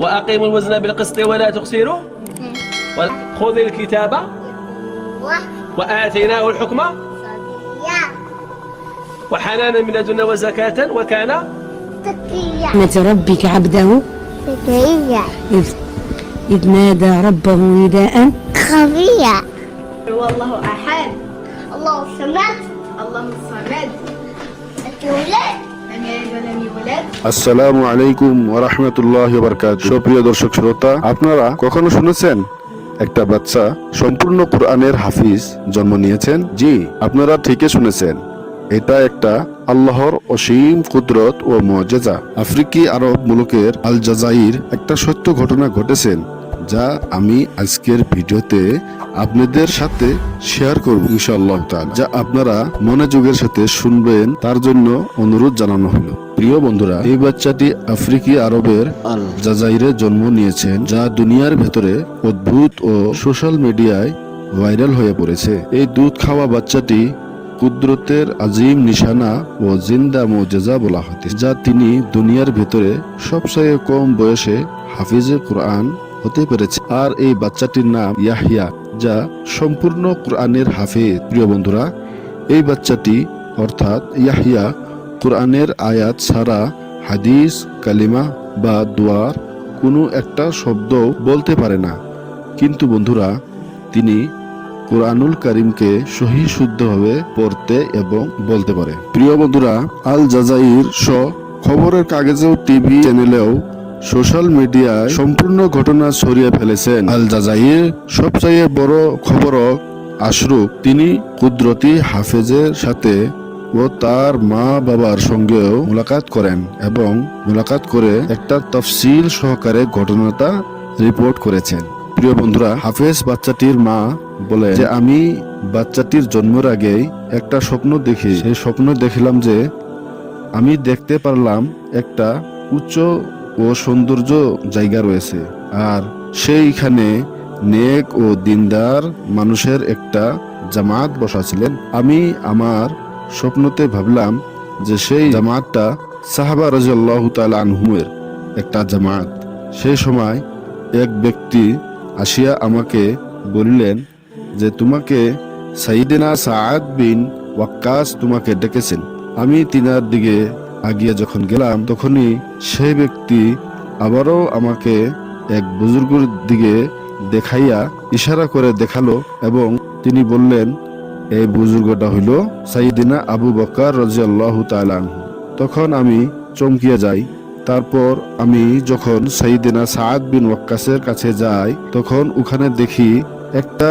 وأقيموا الوزن بالقسط ولا تخسروا خذ الكتاب وآتيناه الحكم. وحنانا من لدنا وزكاة وكان رحمة ربك عبده. إذ, إذ نادى ربه نداء. خفية. والله أحد. الله الصمد الله الصمد الولد আসসালামু আলাইকুম ওরহমতুল্লাহ বরকাত সুপ্রিয় দর্শক শ্রোতা, আপনারা কখনো শুনেছেন? একটা বাচ্চা সম্পূর্ণ কোরআনের হাফিজ জন্ম নিয়েছেন? জি, আপনারা ঠিকই শুনেছেন। এটা একটা আল্লাহর অসীম কুদরত ও মজেজা আফ্রিকি আরব মুলুকের আল জাজাইর একটা সত্য ঘটনা ঘটেছেন। যা আমি আজকের ভিডিওতে আপনাদের সাথে শেয়ার করব ইনশাআল্লাহ যা আপনারা মনোযোগের সাথে শুনবেন, তার জন্য অনুরোধ জানানো হলো। প্রিয় বন্ধুরা, এই বাচ্চাটি আফ্রিকি আরবের আল জাজাইরে জন্ম নিয়েছেন, যা দুনিয়ার ভেতরে অদ্ভুত ও সোশ্যাল মিডিয়ায় ভাইরাল হয়ে পড়েছে। এই দুধ খাওয়া বাচ্চাটি কুদরতের আজিম নিশানা ও জিন্দা মোজেজা বলা হতে যা তিনি দুনিয়ার ভেতরে সবচেয়ে কম বয়সে হাফিজে কোরআন হতে পেরেছে। আর এই বাচ্চাটির নাম ইয়াহিয়া, যা সম্পূর্ণ কোরআনের হাফিজ। প্রিয় বন্ধুরা, এই বাচ্চাটি অর্থাৎ ইয়াহিয়া কোরআনের আয়াত ছাড়া হাদিস, কালিমা বা দোয়ার কোনো একটা শব্দ বলতে পারে না। কিন্তু বন্ধুরা, তিনি কোরআনুল করিমকে সহি শুদ্ধভাবে পড়তে এবং বলতে পারে। প্রিয় বন্ধুরা আল জাজাইর স খবরের কাগজেও টিভি চ্যানেলেও সোশ্যাল মিডিয়ায় সম্পূর্ণ ঘটনা ছড়িয়ে ফেলেছেন আল জাজাইর সবচেয়ে বড় খবর আশরুক তিনি কুদরতি হাফেজের সাথে ও তার মা বাবার সঙ্গেও মোলাকাত করেন এবং মোলাকাত করে একটা তফসিল সহকারে ঘটনাটা রিপোর্ট করেছেন। প্রিয় বন্ধুরা, হাফেজ বাচ্চাটির মা বলে যে, আমি বাচ্চাটির জন্মের আগেই একটা স্বপ্ন দেখি। সেই স্বপ্ন দেখলাম যে, আমি দেখতে পারলাম একটা উচ্চ ও সৌন্দর্য জায়গা রয়েছে। আর সেইখানে নেক ও দিনদার মানুষের একটা জামাত বসা ছিলেন আমি আমার স্বপ্নতে ভাবলাম যে সেই জামাতটা সাহাবা রাজিয়াল্লাহ আনহুমের একটা জামাত। সেই সময় এক ব্যক্তি আসিয়া আমাকে বলিলেন যে, তোমাকে সাইদিনা সাআদ বিন ওয়াক্কাস তোমাকে ডেকেছেন। আমি তিনার দিকে আগিয়ে যখন গেলাম, তখনই সেই ব্যক্তি আবারও আমাকে এক বুজুর্গর দিকে দেখাইয়া ইশারা করে দেখাল এবং তিনি বললেন, এই বুজুর্গটা হইল সাইদিনা আবু বকর রাজিয়াল্লাহ তাআলা তখন আমি চমকিয়ে যাই। তারপর আমি যখন সাইদিনা সাদ বিন ওয়াক্কাসের কাছে যাই, তখন ওখানে দেখি একটা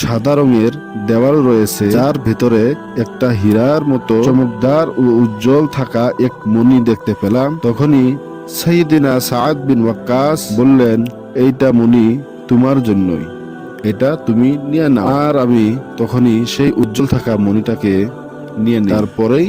সাদা রঙের দেওয়াল রয়েছে, যার ভেতরে একটা হীরার মতো চমকদার ও উজ্জ্বল থাকা এক মণি দেখতে পেলাম। তখনই সাইদিনা সাদ বিন ওয়াক্কাস বললেন, এইটা মণি তোমার জন্যই, এটা তুমি নিয়ে নাও। আর আমি তখনই সেই উজ্জ্বল থাকা মণিটাকে নিয়ে তারপরেই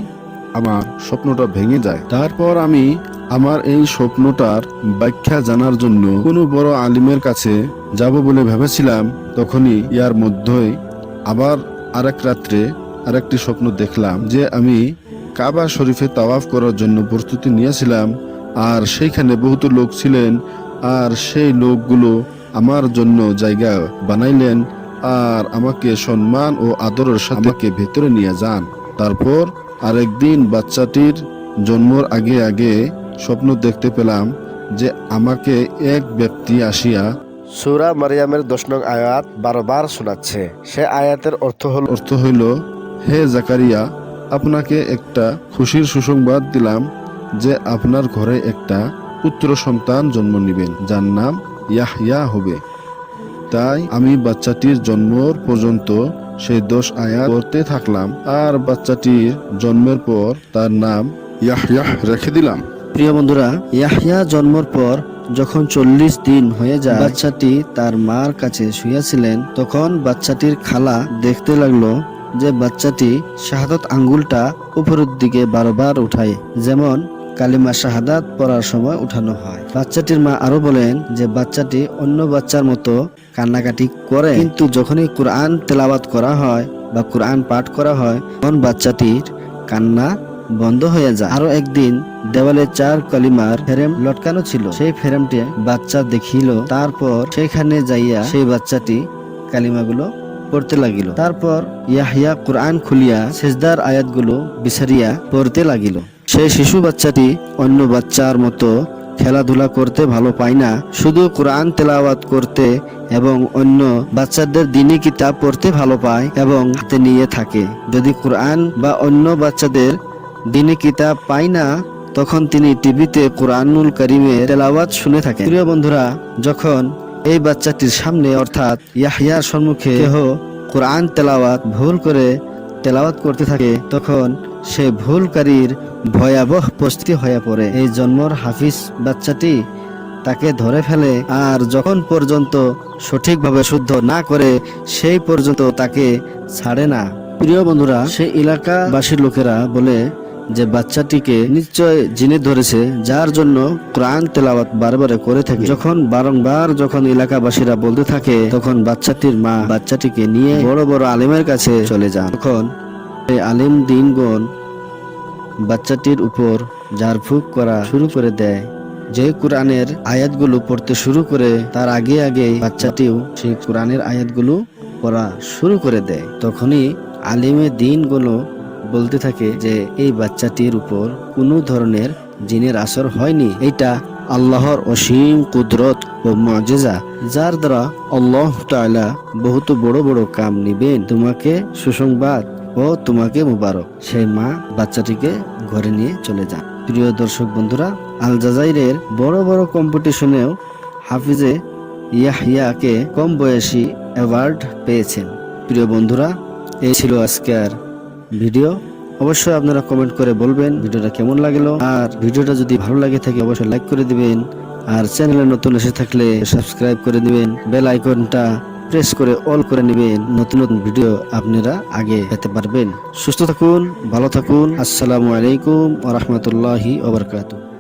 আমার স্বপ্নটা ভেঙে যায়। তারপর আমি আমার এই স্বপ্নটার ব্যাখ্যা জানার জন্য কোনো বড় আলিমের কাছে যাব বলে ভেবেছিলাম, তখনই ইয়ার মধ্যেই আবার আরেক রাত্রে আরেকটি স্বপ্ন দেখলাম যে আমি কাবা শরীফে তাওয়াফ করার জন্য প্রস্তুতি নিয়েছিলাম আর সেইখানে বহুত লোক ছিলেন আর সেই লোকগুলো আমার জন্য জায়গা বানাইলেন আর আমাকে সম্মান ও আদরের সাথে ভেতরে নিয়ে যান। তারপর আরেকদিন বাচ্চাটির জন্মর আগে আগে স্বপ্ন দেখতে পেলাম যে আমাকে এক ব্যক্তি আসিয়া সুরা মারিয়ামের দশ নং আয়াত বারবার শোনাচ্ছে। সে আয়াতের অর্থ হল অর্থ হইল হে জাকারিয়া আপনাকে একটা খুশির সুসংবাদ দিলাম যে আপনার ঘরে একটা পুত্র সন্তান জন্ম নেবেন যার নাম ইয়াহইয়া হবে। তাই আমি বাচ্চাটির জন্মর পর্যন্ত সেই দশ আয়াত করতে থাকলাম আর বাচ্চাটির জন্মের পর তার নাম ইয়াহইয়াহ রেখে দিলাম। প্রিয় বন্ধুরা ইয়াহিয়া জন্মর পর যখন চল্লিশ দিন হয়ে যায়, বাচ্চাটি তার মার কাছে শুয়েছিলেন, তখন বাচ্চাটির খালা দেখতে লাগল যে বাচ্চাটি শাহাদত আঙ্গুলটা উপরের দিকে বারবার উঠায়, যেমন কালিমা শাহাদাত পড়ার সময় উঠানো হয়। বাচ্চাটির মা আরও বলেন যে বাচ্চাটি অন্য বাচ্চার মতো কান্নাকাটি করে, কিন্তু যখনই কোরআন তেলাওয়াত করা হয় বা কোরআন পাঠ করা হয়, তখন বাচ্চাটির কান্না বন্ধ হয়ে যায়। আরও একদিন দেওয়ালে চার কলিমার ফ্রেম লটকানো ছিল। সেই ফ্রেমটি বাচ্চা দেখিল। তারপর সেখানে যাইয়া সেই বাচ্চাটি কালিমাগুলো পড়তে লাগিল। তারপর ইয়াহিয়া কোরআন খুলিয়া সেজদার আয়াতগুলো বিচারিয়া পড়তে লাগিল। সেই শিশু বাচ্চাটি অন্য বাচ্চার মতো খেলাধুলা করতে ভালো পায় না। শুধু কোরআন তেলাওয়াত করতে এবং অন্য বাচ্চাদের দিনী কিতাব পড়তে ভালো পায় এবং হাতে নিয়ে থাকে। যদি কোরআন বা অন্য বাচ্চাদের দিনী কিতাব পায় না, তখন তিনি টিভিতে কোরআনুল করিমের তেলাওয়াত শুনে থাকেন। প্রিয় বন্ধুরা, যখন এই বাচ্চাটির সামনে, অর্থাৎ ইয়াহিয়ার সম্মুখে কেহ কোরআন তেলাওয়াত, ভুল করে তেলাওয়াত করতে থাকে, তখন সে ভুলকারীর ভয়াবহ পরিস্থিতি হয়ে পড়ে। এই জন্মর হাফিজ বাচ্চাটি তাকে ধরে ফেলে আর যখন পর্যন্ত সঠিকভাবে শুদ্ধ না করে, সেই পর্যন্ত তাকে ছাড়ে না। প্রিয় বন্ধুরা সেই এলাকাবাসীর লোকেরা বলে যে বাচ্চাটিকে নিশ্চয় জিনে ধরেছে, যার জন্য কোরআন তেলাওয়াত বারবার করে থাকে। যখন বারংবার যখন এলাকাবাসীরা বলতে থাকে, তখন বাচ্চাটির মা বাচ্চাটিকে নিয়ে বড় বড় আলেমের কাছে চলে যান। তখন এই আলিম দিনগণ বাচ্চাটির উপর ঝাড়ফুঁক করা শুরু করে দেয়। যে কোরআনের আয়াতগুলো পড়তে শুরু করে, তার আগে আগে বাচ্চাটিও সেই কোরআনের আয়াতগুলো পড়া শুরু করে দেয়। তখনই আলিমে দিনগুলো বলতে থাকে যে, এই বাচ্চাটির উপর কোনো ধরনের জিনের আসর হয়নি। এটা আল্লাহর অসীম কুদরত ও মজেজা যার দ্বারা আল্লাহ তাআলা বহুত বড় বড় কাম নিবেন। তোমাকে সুসংবাদ ও তোমাকে মুবারক। সেই মা বাচ্চাটিকে ঘরে নিয়ে চলে যান। প্রিয় দর্শক বন্ধুরা, আল জাজাইরের বড় বড় কম্পিটিশনেও হাফিজে ইয়াহিয়াকে কম বয়সী অ্যাওয়ার্ড পেয়েছেন। প্রিয় বন্ধুরা, এই ছিল আজকের ভিডিও, অবশ্যই আপনারা কমেন্ট করে বলবেন ভিডিওটা কেমন লাগল। আর ভিডিওটা যদি ভালো লাগে থাকে, অবশ্যই লাইক করে দিবেন। আর চ্যানেলে নতুন এসে থাকলে সাবস্ক্রাইব করে দিবেন। বেল আইকনটা প্রেস করে অল করে নেবেন। নতুন নতুন ভিডিও আপনারা আগে পেতে পারবেন। সুস্থ থাকুন, ভালো থাকুন। আসসালামু আলাইকুম ওয়া রাহমাতুল্লাহি ওয়া বারাকাতুহু।